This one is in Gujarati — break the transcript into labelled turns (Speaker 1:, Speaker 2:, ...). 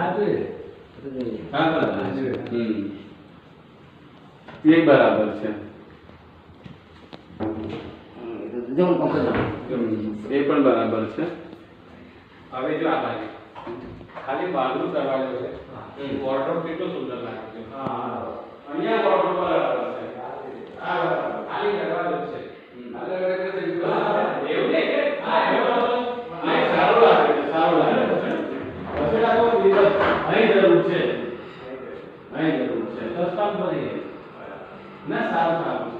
Speaker 1: આ
Speaker 2: તે તે થાબરા છે હી પી બરાબર છે
Speaker 1: આ જો
Speaker 2: જો એક પક્ષે જો એ પણ બરાબર છે હવે જો આ બાજુ ખાલી બારુંરા વાળો છે કોર્ન પેટો સુંદર લાગે છે
Speaker 1: હા
Speaker 2: અહીં જરૂર છે અહીં જરૂર છે
Speaker 1: તો સ્તંભ બની રહે
Speaker 2: ના સારું સારું